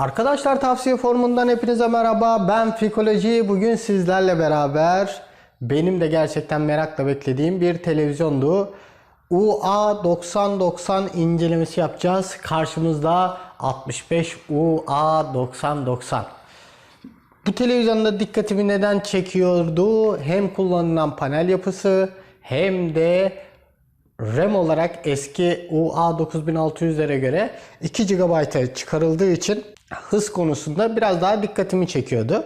Arkadaşlar tavsiye formundan hepinize merhaba. Ben Fikoloji. Bugün sizlerle beraber benim de gerçekten merakla beklediğim bir televizyondu. UA 9090 incelemesi yapacağız. Karşımızda 65 UA 9090. Bu televizyonda dikkatimi neden çekiyordu? Hem kullanılan panel yapısı hem de RAM olarak eski UA 9600'lere göre 2 GB'a çıkarıldığı için hız konusunda biraz daha dikkatimi çekiyordu.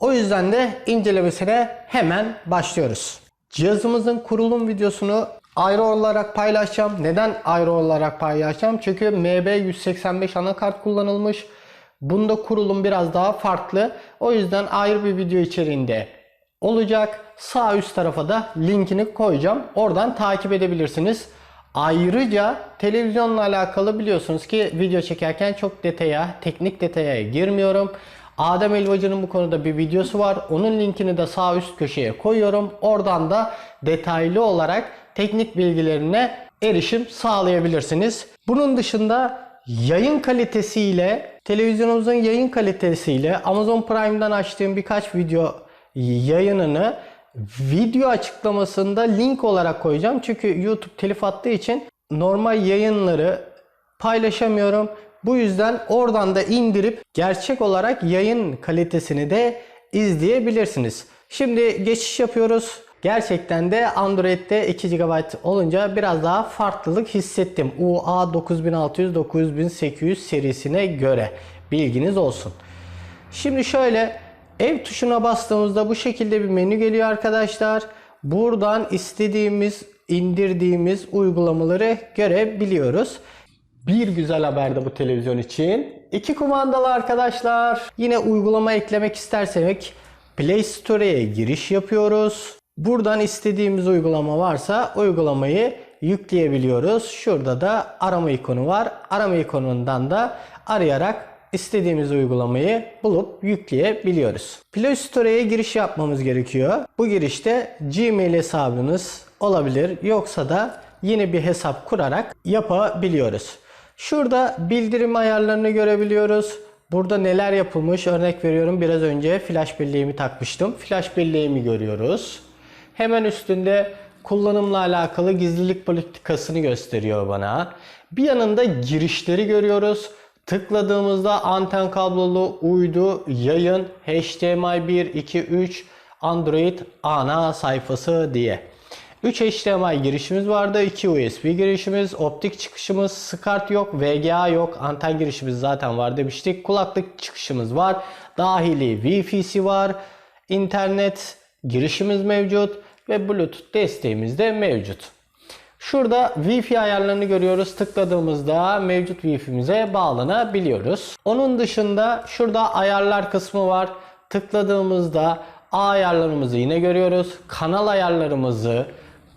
O yüzden de incelemesine hemen başlıyoruz. Cihazımızın kurulum videosunu ayrı olarak paylaşacağım. Neden ayrı olarak paylaşacağım? Çünkü MB185 anakart kullanılmış. Bunda kurulum biraz daha farklı. O yüzden ayrı bir video içeriğinde olacak. Sağ üst tarafa da linkini koyacağım. Oradan takip edebilirsiniz. Ayrıca televizyonla alakalı biliyorsunuz ki video çekerken çok detaya, teknik detaya girmiyorum. Adem Elvacı'nın bu konuda bir videosu var. Onun linkini de sağ üst köşeye koyuyorum. Oradan da detaylı olarak teknik bilgilerine erişim sağlayabilirsiniz. Bunun dışında yayın kalitesiyle, televizyonumuzun yayın kalitesiyle Amazon Prime'dan açtığım birkaç video yayınını video açıklamasında link olarak koyacağım. Çünkü YouTube telif attığı için normal yayınları paylaşamıyorum. Bu yüzden oradan da indirip gerçek olarak yayın kalitesini de izleyebilirsiniz. Şimdi geçiş yapıyoruz. Gerçekten de Android'de 2 GB olunca biraz daha farklılık hissettim. UA 9600 9800 serisine göre bilginiz olsun. Şimdi şöyle ev tuşuna bastığımızda bu şekilde bir menü geliyor arkadaşlar. Buradan istediğimiz indirdiğimiz uygulamaları görebiliyoruz. Bir güzel haber de bu televizyon için. İki kumandalı arkadaşlar. Yine uygulama eklemek istersek Play Store'ye giriş yapıyoruz. Buradan istediğimiz uygulama varsa uygulamayı yükleyebiliyoruz. Şurada da arama ikonu var. Arama ikonundan da arayarak istediğimiz uygulamayı bulup yükleyebiliyoruz. Play Store'ye giriş yapmamız gerekiyor. Bu girişte Gmail hesabınız olabilir. Yoksa da yeni bir hesap kurarak yapabiliyoruz. Şurada bildirim ayarlarını görebiliyoruz. Burada neler yapılmış örnek veriyorum biraz önce flash belleğimi takmıştım. Flash belleğimi görüyoruz. Hemen üstünde kullanımla alakalı gizlilik politikasını gösteriyor bana. Bir yanında girişleri görüyoruz. Tıkladığımızda anten kablolu uydu, yayın, HDMI 1, 2, 3, Android ana sayfası diye. 3 HDMI girişimiz vardı. 2 USB girişimiz, optik çıkışımız, SCART yok, VGA yok, anten girişimiz zaten var demiştik. Kulaklık çıkışımız var. Dahili Wi-Fi'si var. İnternet girişimiz mevcut ve Bluetooth desteğimiz de mevcut. Şurada Wi-Fi ayarlarını görüyoruz. Tıkladığımızda mevcut Wi-Fi'mize bağlanabiliyoruz. Onun dışında şurada ayarlar kısmı var. Tıkladığımızda A ayarlarımızı yine görüyoruz. Kanal ayarlarımızı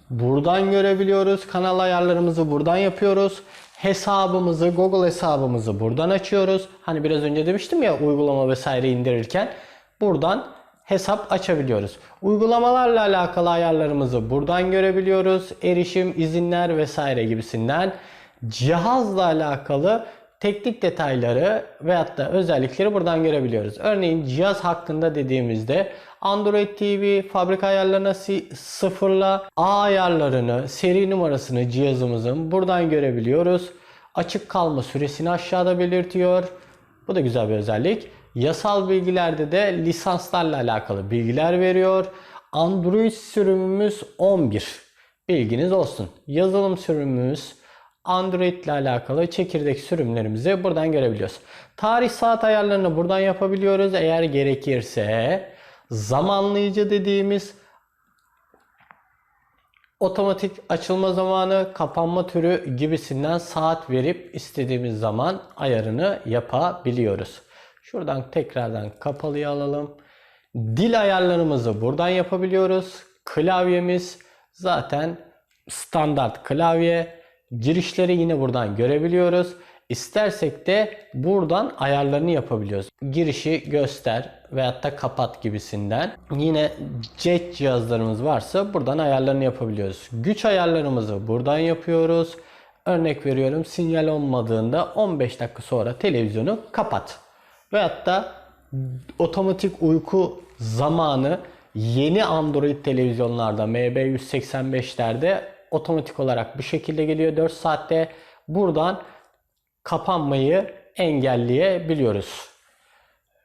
buradan görebiliyoruz. Kanal ayarlarımızı buradan yapıyoruz. Hesabımızı, Google hesabımızı buradan açıyoruz. Hani biraz önce demiştim ya uygulama vesaire indirirken buradan hesap açabiliyoruz. Uygulamalarla alakalı ayarlarımızı buradan görebiliyoruz. Erişim, izinler vesaire gibisinden. Cihazla alakalı teknik detayları veyahut da özellikleri buradan görebiliyoruz. Örneğin cihaz hakkında dediğimizde Android TV fabrika ayarlarına sıfırla A ayarlarını, seri numarasını cihazımızın buradan görebiliyoruz. Açık kalma süresini aşağıda belirtiyor. Bu da güzel bir özellik. Yasal bilgilerde de lisanslarla alakalı bilgiler veriyor. Android sürümümüz 11. Bilginiz olsun. Yazılım sürümümüz Android ile alakalı çekirdek sürümlerimizi buradan görebiliyoruz. Tarih saat ayarlarını buradan yapabiliyoruz. Eğer gerekirse zamanlayıcı dediğimiz otomatik açılma zamanı, kapanma türü gibisinden saat verip istediğimiz zaman ayarını yapabiliyoruz. Şuradan tekrardan kapalıya alalım. Dil ayarlarımızı buradan yapabiliyoruz. Klavyemiz zaten standart klavye. Girişleri yine buradan görebiliyoruz. İstersek de buradan ayarlarını yapabiliyoruz. Girişi göster veyahut da kapat gibisinden. Yine jet cihazlarımız varsa buradan ayarlarını yapabiliyoruz. Güç ayarlarımızı buradan yapıyoruz. Örnek veriyorum sinyal olmadığında 15 dakika sonra televizyonu kapat. Veyahut da otomatik uyku zamanı yeni Android televizyonlarda MB185'lerde otomatik olarak bu şekilde geliyor 4 saatte. Buradan kapanmayı engelleyebiliyoruz.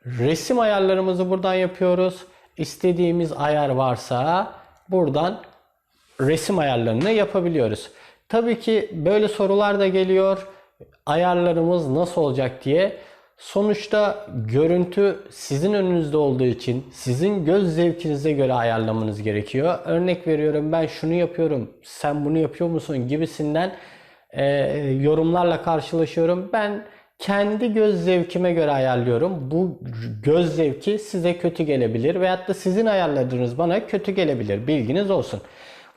Resim ayarlarımızı buradan yapıyoruz. İstediğimiz ayar varsa buradan resim ayarlarını yapabiliyoruz. Tabii ki böyle sorular da geliyor. Ayarlarımız nasıl olacak diye. Sonuçta görüntü sizin önünüzde olduğu için sizin göz zevkinize göre ayarlamanız gerekiyor. Örnek veriyorum ben şunu yapıyorum, sen bunu yapıyor musun gibisinden e, yorumlarla karşılaşıyorum. Ben kendi göz zevkime göre ayarlıyorum. Bu göz zevki size kötü gelebilir veyahut da sizin ayarladığınız bana kötü gelebilir. Bilginiz olsun.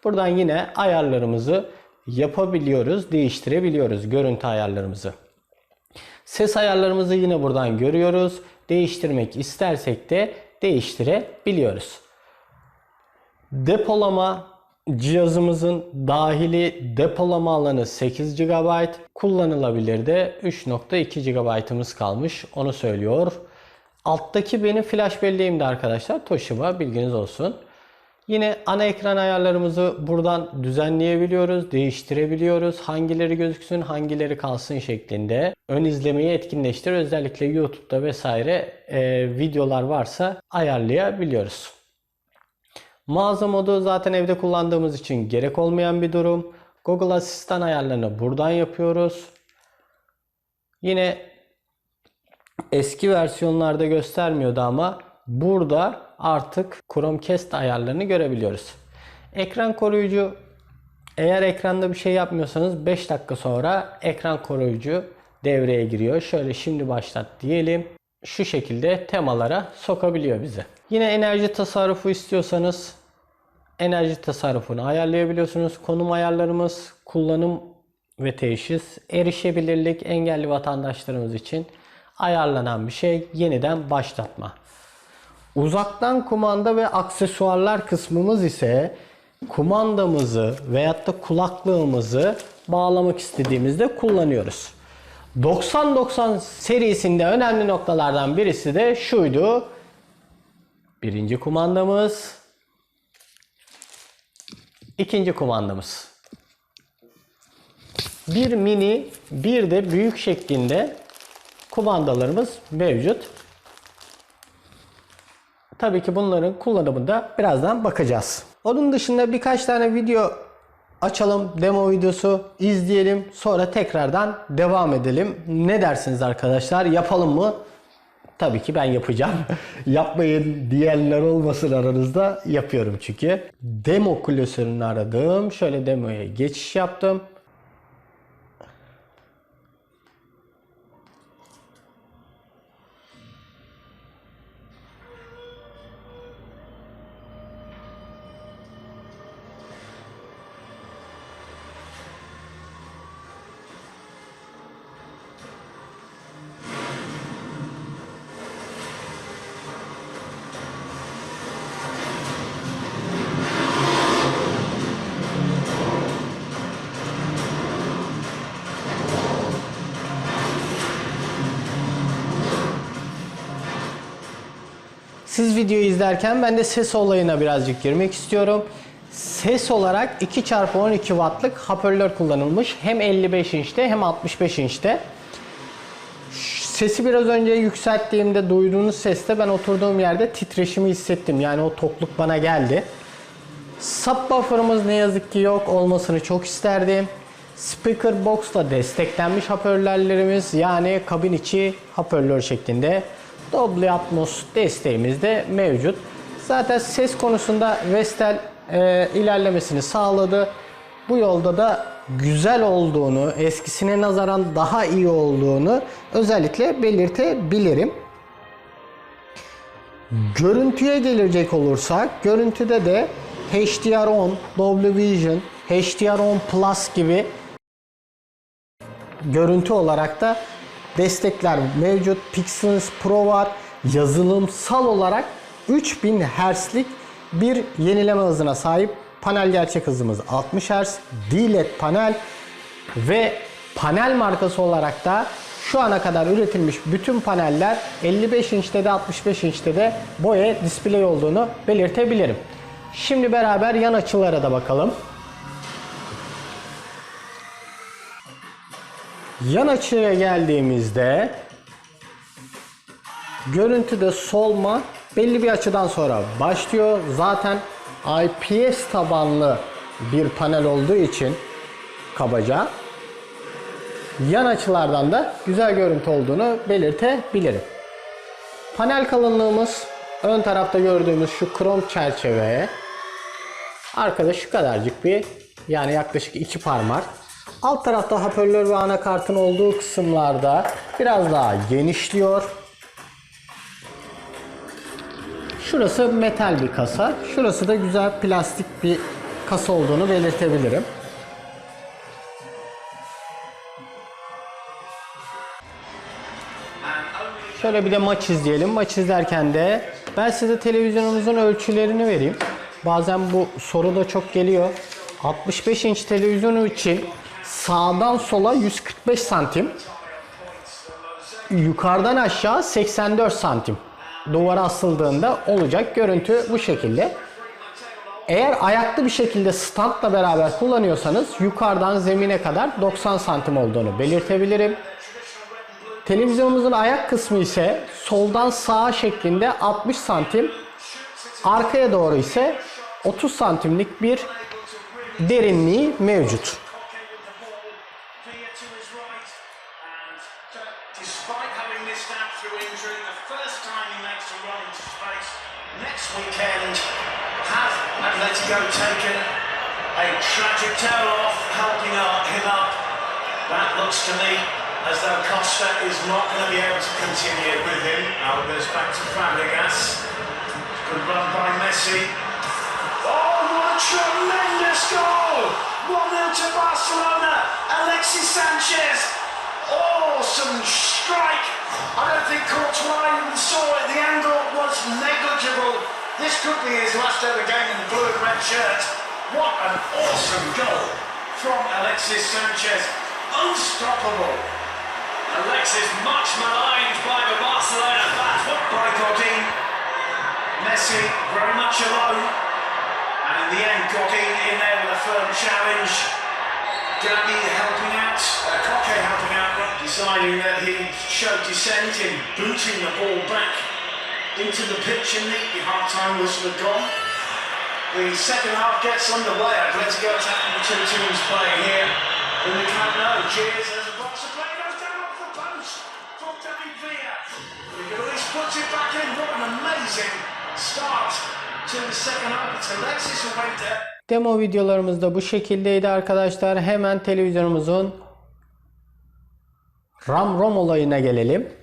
Buradan yine ayarlarımızı yapabiliyoruz, değiştirebiliyoruz görüntü ayarlarımızı. Ses ayarlarımızı yine buradan görüyoruz. Değiştirmek istersek de değiştirebiliyoruz. Depolama cihazımızın dahili depolama alanı 8 GB, kullanılabilir de 3.2 GB'ımız kalmış. Onu söylüyor. Alttaki benim flash belleğimdi arkadaşlar. Toshiba bilginiz olsun. Yine ana ekran ayarlarımızı buradan düzenleyebiliyoruz, değiştirebiliyoruz. Hangileri gözüksün, hangileri kalsın şeklinde. Ön izlemeyi etkinleştir. Özellikle YouTube'da vesaire e, videolar varsa ayarlayabiliyoruz. Mağaza modu zaten evde kullandığımız için gerek olmayan bir durum. Google Asistan ayarlarını buradan yapıyoruz. Yine eski versiyonlarda göstermiyordu ama burada artık Chromecast ayarlarını görebiliyoruz. Ekran koruyucu eğer ekranda bir şey yapmıyorsanız 5 dakika sonra ekran koruyucu devreye giriyor. Şöyle şimdi başlat diyelim. Şu şekilde temalara sokabiliyor bizi. Yine enerji tasarrufu istiyorsanız enerji tasarrufunu ayarlayabiliyorsunuz. Konum ayarlarımız, kullanım ve teşhis, erişebilirlik engelli vatandaşlarımız için ayarlanan bir şey. Yeniden başlatma. Uzaktan kumanda ve aksesuarlar kısmımız ise kumandamızı veyahut da kulaklığımızı bağlamak istediğimizde kullanıyoruz. 90-90 serisinde önemli noktalardan birisi de şuydu. Birinci kumandamız, ikinci kumandamız. Bir mini, bir de büyük şeklinde kumandalarımız mevcut. Tabii ki bunların kullanımında birazdan bakacağız. Onun dışında birkaç tane video açalım. Demo videosu izleyelim. Sonra tekrardan devam edelim. Ne dersiniz arkadaşlar? Yapalım mı? Tabii ki ben yapacağım. Yapmayın diyenler olmasın aranızda. Yapıyorum çünkü. Demo klasörünü aradım. Şöyle demoya geçiş yaptım. İzlerken ben de ses olayına birazcık girmek istiyorum. Ses olarak 2x12 wattlık hoparlör kullanılmış. Hem 55 inçte hem 65 inçte. Sesi biraz önce yükselttiğimde duyduğunuz seste ben oturduğum yerde titreşimi hissettim. Yani o tokluk bana geldi. Subwoofer'ımız ne yazık ki yok. Olmasını çok isterdim. Speaker Box'la desteklenmiş hoparlörlerimiz yani kabin içi hoparlör şeklinde. Dolby Atmos desteğimiz de mevcut. Zaten ses konusunda Vestel e, ilerlemesini sağladı. Bu yolda da güzel olduğunu, eskisine nazaran daha iyi olduğunu özellikle belirtebilirim. Görüntüye gelecek olursak, görüntüde de HDR10, Dolby Vision, HDR10 Plus gibi görüntü olarak da destekler mevcut. Pixels Pro var. Yazılımsal olarak 3000 Hz'lik bir yenileme hızına sahip. Panel gerçek hızımız 60 Hz. D-LED panel ve panel markası olarak da Şu ana kadar üretilmiş bütün paneller 55 inçte de 65 inçte de boya display olduğunu belirtebilirim. Şimdi beraber yan açılara da bakalım. Yan açıya geldiğimizde görüntüde solma belli bir açıdan sonra başlıyor. Zaten IPS tabanlı bir panel olduğu için kabaca yan açılardan da güzel görüntü olduğunu belirtebilirim. Panel kalınlığımız ön tarafta gördüğümüz şu krom çerçeve arkada şu kadarcık bir yani yaklaşık iki parmak. Alt tarafta hoparlör ve anakartın olduğu kısımlarda biraz daha genişliyor. Şurası metal bir kasa. Şurası da güzel plastik bir kasa olduğunu belirtebilirim. Şöyle bir de maç izleyelim. Maç izlerken de ben size televizyonumuzun ölçülerini vereyim. Bazen bu soru da çok geliyor. 65 inç televizyonu için sağdan sola 145 santim. Yukarıdan aşağı 84 santim. Duvara asıldığında olacak görüntü bu şekilde. Eğer ayaklı bir şekilde standla beraber kullanıyorsanız yukarıdan zemine kadar 90 santim olduğunu belirtebilirim. Televizyonumuzun ayak kısmı ise soldan sağa şeklinde 60 santim, arkaya doğru ise 30 santimlik bir derinliği mevcut. Has Atletico taken a tragic toll off, helping him up. That looks to me as though Costa is not going to be able to continue with him. Now goes back to Fabregas. Good run by Messi. Oh, what a tremendous goal! 1 0 to Barcelona. Alexis Sanchez. Awesome strike. I don't think Courtois even saw it. The angle was negligible. This could be his last ever game in the blue and red shirt. What an awesome goal from Alexis Sanchez. Unstoppable. Alexis much maligned by the Barcelona fans. What by Godin? Messi very much alone. And in the end, Godin in there with a firm challenge. Gabi helping out, uh, helping out, deciding that he showed dissent in booting the ball back into the pitch in the half-time whistle had gone. The second half gets underway. Atletico attacking the two teams playing here in the Camp Nou. Cheers as a boxer play goes down off the post from David Villa. Luis puts it back in. What an amazing start to the second half. It's Alexis who. Demo videolarımız da bu şekildeydi arkadaşlar. Hemen televizyonumuzun RAM-ROM olayına gelelim.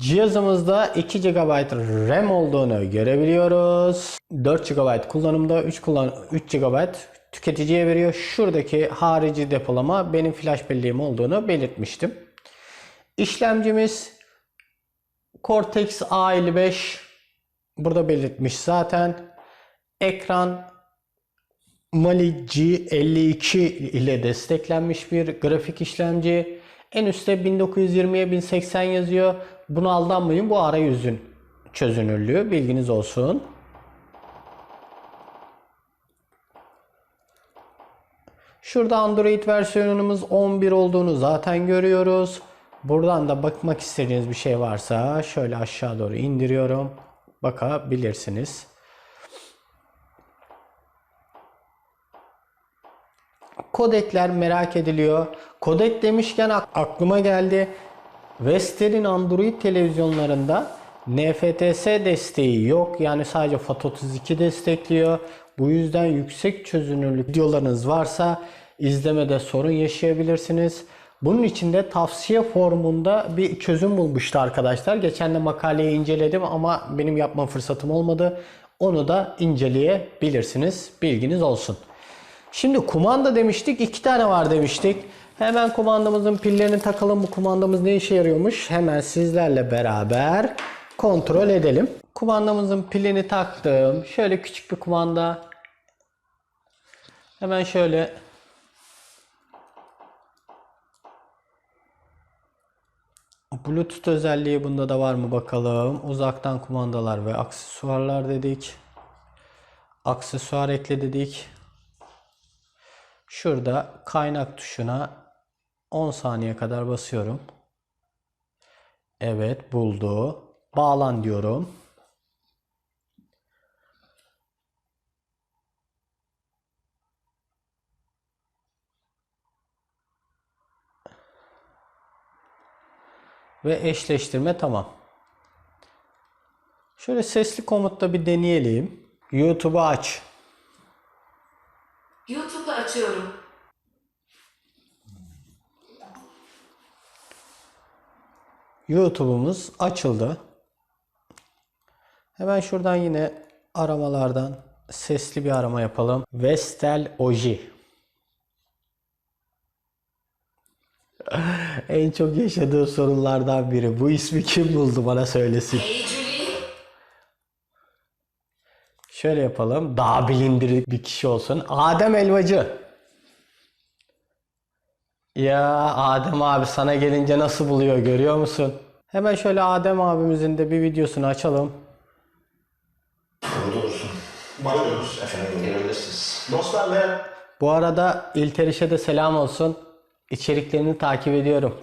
Cihazımızda 2 GB RAM olduğunu görebiliyoruz. 4 GB kullanımda 3 kullan 3 GB tüketiciye veriyor. Şuradaki harici depolama benim flash belleğim olduğunu belirtmiştim. İşlemcimiz Cortex A55 burada belirtmiş zaten. Ekran Mali G52 ile desteklenmiş bir grafik işlemci. En üstte 1920'ye 1080 yazıyor. Bunu aldanmayın. Bu arayüzün çözünürlüğü. Bilginiz olsun. Şurada Android versiyonumuz 11 olduğunu zaten görüyoruz. Buradan da bakmak istediğiniz bir şey varsa şöyle aşağı doğru indiriyorum. Bakabilirsiniz. Kodekler merak ediliyor. Kodek demişken ak- aklıma geldi. Vestel'in Android televizyonlarında NFTS desteği yok. Yani sadece FAT32 destekliyor. Bu yüzden yüksek çözünürlük videolarınız varsa izlemede sorun yaşayabilirsiniz. Bunun için de tavsiye formunda bir çözüm bulmuştu arkadaşlar. Geçen de makaleyi inceledim ama benim yapma fırsatım olmadı. Onu da inceleyebilirsiniz. Bilginiz olsun. Şimdi kumanda demiştik. iki tane var demiştik. Hemen kumandamızın pillerini takalım. Bu kumandamız ne işe yarıyormuş? Hemen sizlerle beraber kontrol edelim. Kumandamızın pilini taktım. Şöyle küçük bir kumanda. Hemen şöyle Bluetooth özelliği bunda da var mı bakalım. Uzaktan kumandalar ve aksesuarlar dedik. Aksesuar ekle dedik. Şurada kaynak tuşuna 10 saniye kadar basıyorum. Evet buldu. Bağlan diyorum. Ve eşleştirme tamam. Şöyle sesli komutta bir deneyelim. YouTube'u aç. YouTube'u açıyorum. YouTube'umuz açıldı. Hemen şuradan yine aramalardan sesli bir arama yapalım. Vestel Oji. en çok yaşadığım sorunlardan biri. Bu ismi kim buldu bana söylesin. Şöyle yapalım. Daha bilindik bir kişi olsun. Adem Elvacı. Ya Adem abi sana gelince nasıl buluyor görüyor musun? Hemen şöyle Adem abimizin de bir videosunu açalım. Burada olsun. Buyurunuz efendim gelebilirsiniz. Dostlar merhaba. Bu arada İlteriş'e de selam olsun. İçeriklerini takip ediyorum.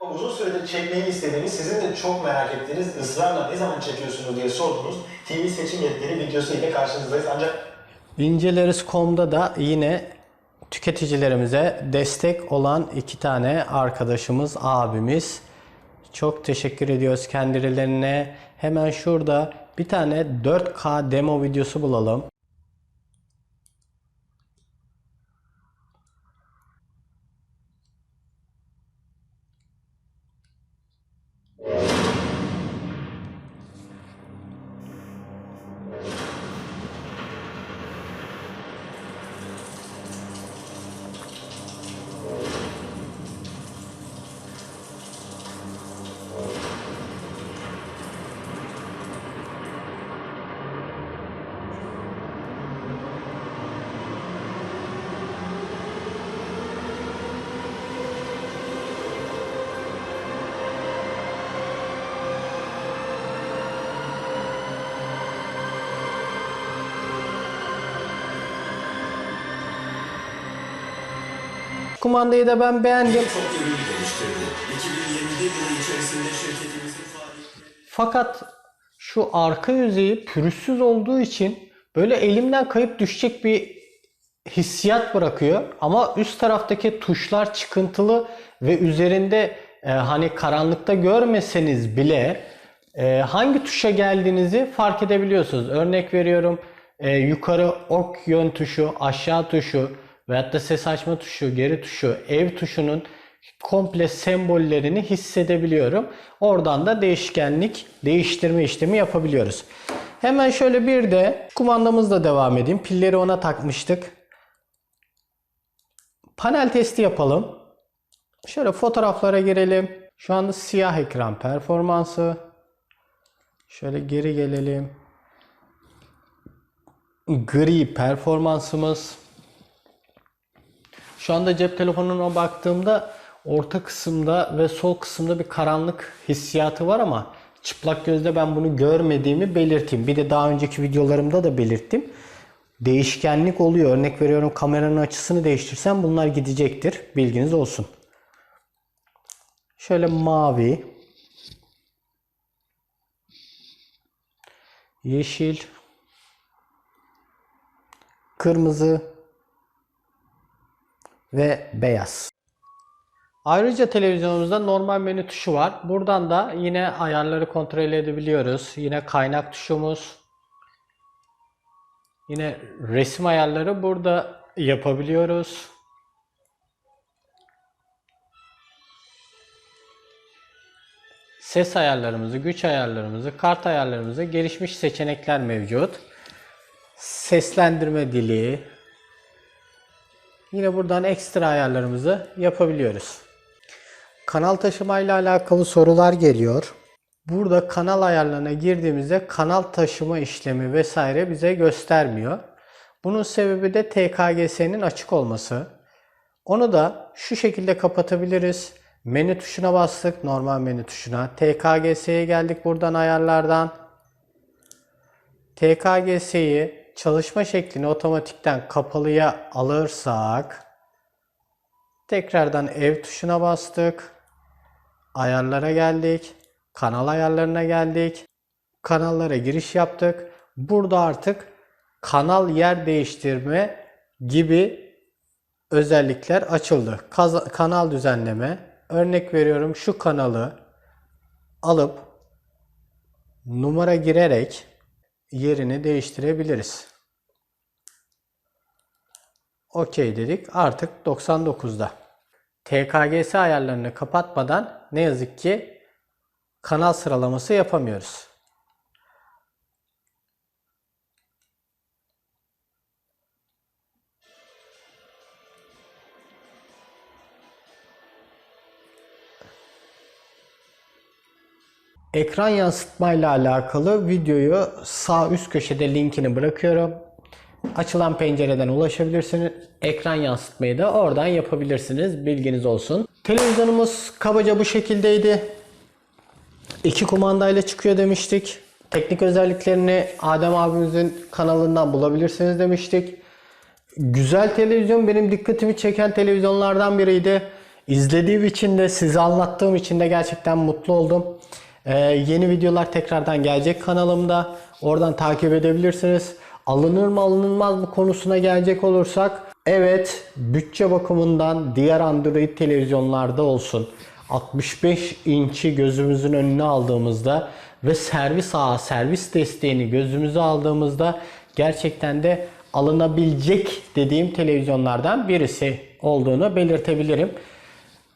Uzun süredir çekmeyi istediğiniz, sizin de çok merak ettiğiniz, ısrarla ne zaman çekiyorsunuz diye sorduğunuz TV seçim yetkileri videosu ile karşınızdayız. Ancak İnceleriz.com'da da yine tüketicilerimize destek olan iki tane arkadaşımız, abimiz. Çok teşekkür ediyoruz kendilerine. Hemen şurada bir tane 4K demo videosu bulalım. Kumandayı da ben beğendim. çok ürün geliştirdi. 2021 yılı içerisinde şirketimizin faaliyetleri... Fakat şu arka yüzeyi pürüzsüz olduğu için böyle elimden kayıp düşecek bir hissiyat bırakıyor. Ama üst taraftaki tuşlar çıkıntılı ve üzerinde e, hani karanlıkta görmeseniz bile e, hangi tuşa geldiğinizi fark edebiliyorsunuz. Örnek veriyorum e, yukarı ok yön tuşu, aşağı tuşu veyahut da ses açma tuşu, geri tuşu, ev tuşunun komple sembollerini hissedebiliyorum. Oradan da değişkenlik, değiştirme işlemi yapabiliyoruz. Hemen şöyle bir de kumandamızla devam edeyim. Pilleri ona takmıştık. Panel testi yapalım. Şöyle fotoğraflara girelim. Şu anda siyah ekran performansı. Şöyle geri gelelim. Gri performansımız. Şu anda cep telefonuna baktığımda orta kısımda ve sol kısımda bir karanlık hissiyatı var ama çıplak gözle ben bunu görmediğimi belirteyim. Bir de daha önceki videolarımda da belirttim. Değişkenlik oluyor. Örnek veriyorum kameranın açısını değiştirsem bunlar gidecektir. Bilginiz olsun. Şöyle mavi, yeşil, kırmızı ve beyaz. Ayrıca televizyonumuzda normal menü tuşu var. Buradan da yine ayarları kontrol edebiliyoruz. Yine kaynak tuşumuz. Yine resim ayarları burada yapabiliyoruz. Ses ayarlarımızı, güç ayarlarımızı, kart ayarlarımızı gelişmiş seçenekler mevcut. Seslendirme dili. Yine buradan ekstra ayarlarımızı yapabiliyoruz. Kanal taşıma ile alakalı sorular geliyor. Burada kanal ayarlarına girdiğimizde kanal taşıma işlemi vesaire bize göstermiyor. Bunun sebebi de TKGS'nin açık olması. Onu da şu şekilde kapatabiliriz Menü tuşuna bastık. Normal menü tuşuna. TKGS'ye geldik buradan ayarlardan. TKGS'yi çalışma şeklini otomatikten kapalıya alırsak tekrardan ev tuşuna bastık. Ayarlara geldik. Kanal ayarlarına geldik. Kanallara giriş yaptık. Burada artık kanal yer değiştirme gibi özellikler açıldı. Kaza- kanal düzenleme. Örnek veriyorum şu kanalı alıp numara girerek yerini değiştirebiliriz. Okey dedik. Artık 99'da. TKGS ayarlarını kapatmadan ne yazık ki kanal sıralaması yapamıyoruz. Ekran yansıtmayla alakalı videoyu sağ üst köşede linkini bırakıyorum. Açılan pencereden ulaşabilirsiniz. Ekran yansıtmayı da oradan yapabilirsiniz. Bilginiz olsun. Televizyonumuz kabaca bu şekildeydi. İki kumandayla çıkıyor demiştik. Teknik özelliklerini Adem abimizin kanalından bulabilirsiniz demiştik. Güzel televizyon benim dikkatimi çeken televizyonlardan biriydi. İzlediğim için de size anlattığım için de gerçekten mutlu oldum. Ee, yeni videolar tekrardan gelecek kanalımda. Oradan takip edebilirsiniz. Alınır mı alınmaz mı konusuna gelecek olursak evet bütçe bakımından diğer Android televizyonlarda olsun 65 inçi gözümüzün önüne aldığımızda ve servis ağı, servis desteğini gözümüze aldığımızda gerçekten de alınabilecek dediğim televizyonlardan birisi olduğunu belirtebilirim.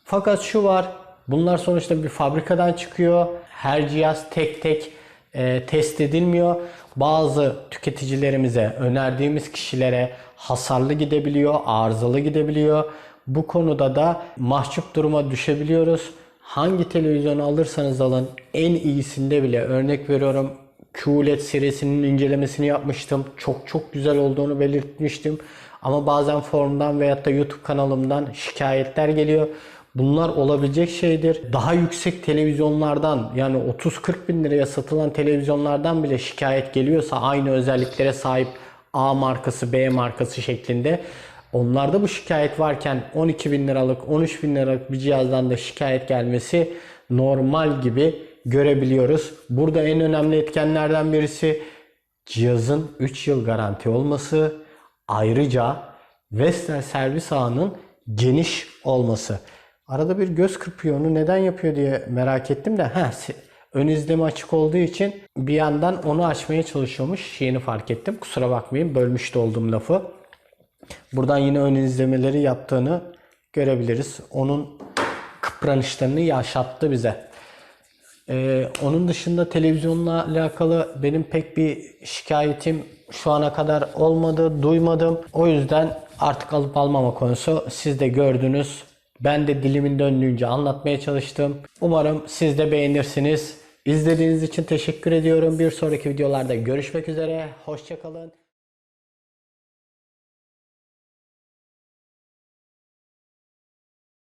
Fakat şu var, bunlar sonuçta bir fabrikadan çıkıyor. Her cihaz tek tek e, test edilmiyor. Bazı tüketicilerimize, önerdiğimiz kişilere hasarlı gidebiliyor, arızalı gidebiliyor. Bu konuda da mahcup duruma düşebiliyoruz. Hangi televizyonu alırsanız alın en iyisinde bile örnek veriyorum QLED serisinin incelemesini yapmıştım. Çok çok güzel olduğunu belirtmiştim. Ama bazen forumdan veyahut da YouTube kanalımdan şikayetler geliyor. Bunlar olabilecek şeydir. Daha yüksek televizyonlardan yani 30-40 bin liraya satılan televizyonlardan bile şikayet geliyorsa aynı özelliklere sahip A markası B markası şeklinde onlarda bu şikayet varken 12 bin liralık 13 bin liralık bir cihazdan da şikayet gelmesi normal gibi görebiliyoruz. Burada en önemli etkenlerden birisi cihazın 3 yıl garanti olması ayrıca Vestel servis ağının geniş olması. Arada bir göz kırpıyor onu neden yapıyor diye merak ettim de se- ön izleme açık olduğu için bir yandan onu açmaya çalışıyormuş. Yeni fark ettim. Kusura bakmayın bölmüş de olduğum lafı. Buradan yine ön izlemeleri yaptığını görebiliriz. Onun kıpranışlarını yaşattı bize. Ee, onun dışında televizyonla alakalı benim pek bir şikayetim şu ana kadar olmadı, duymadım. O yüzden artık alıp almama konusu siz de gördünüz. Ben de dilimin döndüğünce anlatmaya çalıştım. Umarım siz de beğenirsiniz. İzlediğiniz için teşekkür ediyorum. Bir sonraki videolarda görüşmek üzere. Hoşçakalın.